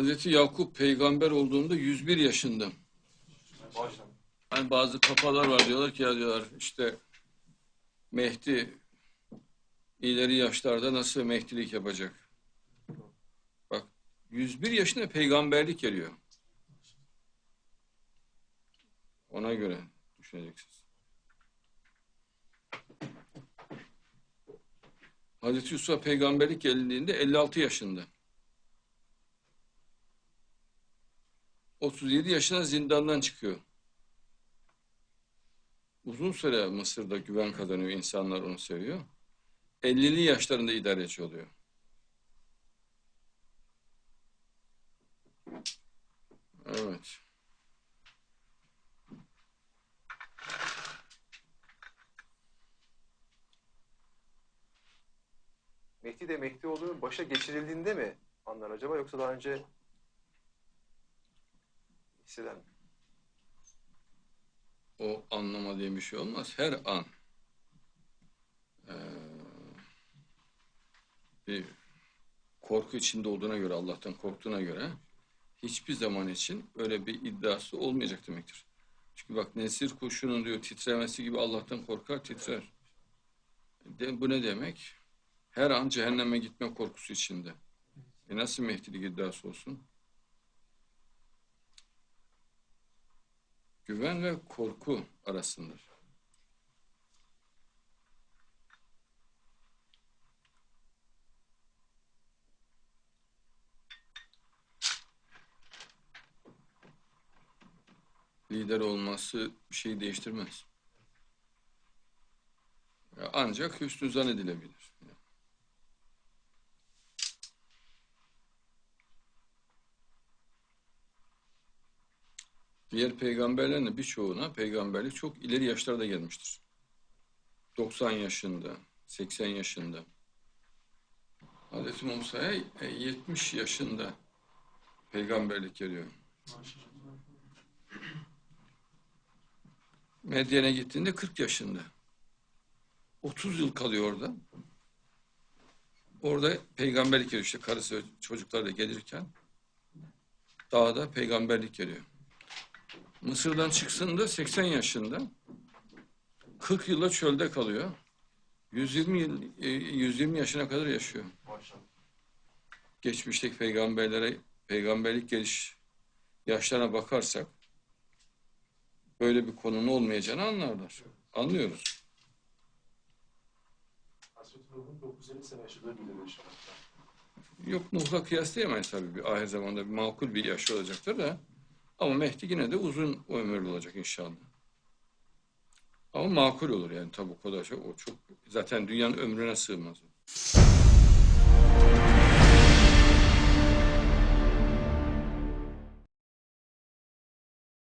Hazreti Yakup peygamber olduğunda 101 yaşında. Hani bazı kafalar var diyorlar ki ya diyorlar işte Mehdi ileri yaşlarda nasıl mehdilik yapacak? Bak 101 yaşında peygamberlik geliyor. Ona göre düşüneceksiniz. Hazreti Yusuf'a peygamberlik geldiğinde 56 yaşında. 37 yaşına zindandan çıkıyor. Uzun süre Mısır'da güven kazanıyor, insanlar onu seviyor. 50'li yaşlarında idareci oluyor. Evet. Mehdi de Mehdi olduğunu başa geçirildiğinde mi anlar acaba yoksa daha önce hisseder? O anlama diye bir şey olmaz. Her an eee, bir korku içinde olduğuna göre, Allah'tan korktuğuna göre hiçbir zaman için öyle bir iddiası olmayacak demektir. Çünkü bak nesir kuşunun diyor titremesi gibi Allah'tan korkar titrer. De, bu ne demek? Her an cehenneme gitme korkusu içinde. E nasıl Mehdilik iddiası olsun? Güven ve korku arasındır. Lider olması bir şey değiştirmez. Ancak hüsnü zannedilebilir. Diğer peygamberlerin de birçoğuna peygamberlik çok ileri yaşlarda gelmiştir. 90 yaşında, 80 yaşında. Hazreti Musa'ya e, 70 yaşında peygamberlik geliyor. Medyen'e gittiğinde 40 yaşında. 30 yıl kalıyor orada. Orada peygamberlik geliyor işte karısı ve çocuklar da gelirken dağda peygamberlik geliyor. Mısır'dan çıksın da 80 yaşında. 40 yılla çölde kalıyor. 120 yıl, e, 120 yaşına kadar yaşıyor. Maşallah. Geçmişteki peygamberlere, peygamberlik geliş yaşlarına bakarsak böyle bir konunun olmayacağını anlarlar. Anlıyoruz. Hazreti Nuh'un 950 sene yaşadığı bilinir inşallah. Yok Nuh'la kıyaslayamayız tabii. Bir, ahir zamanda bir makul bir yaş olacaktır da. Ama Mehdi yine de uzun ömürlü olacak inşallah. Ama makul olur yani tabii o kadar çok. O çok zaten dünyanın ömrüne sığmaz. o.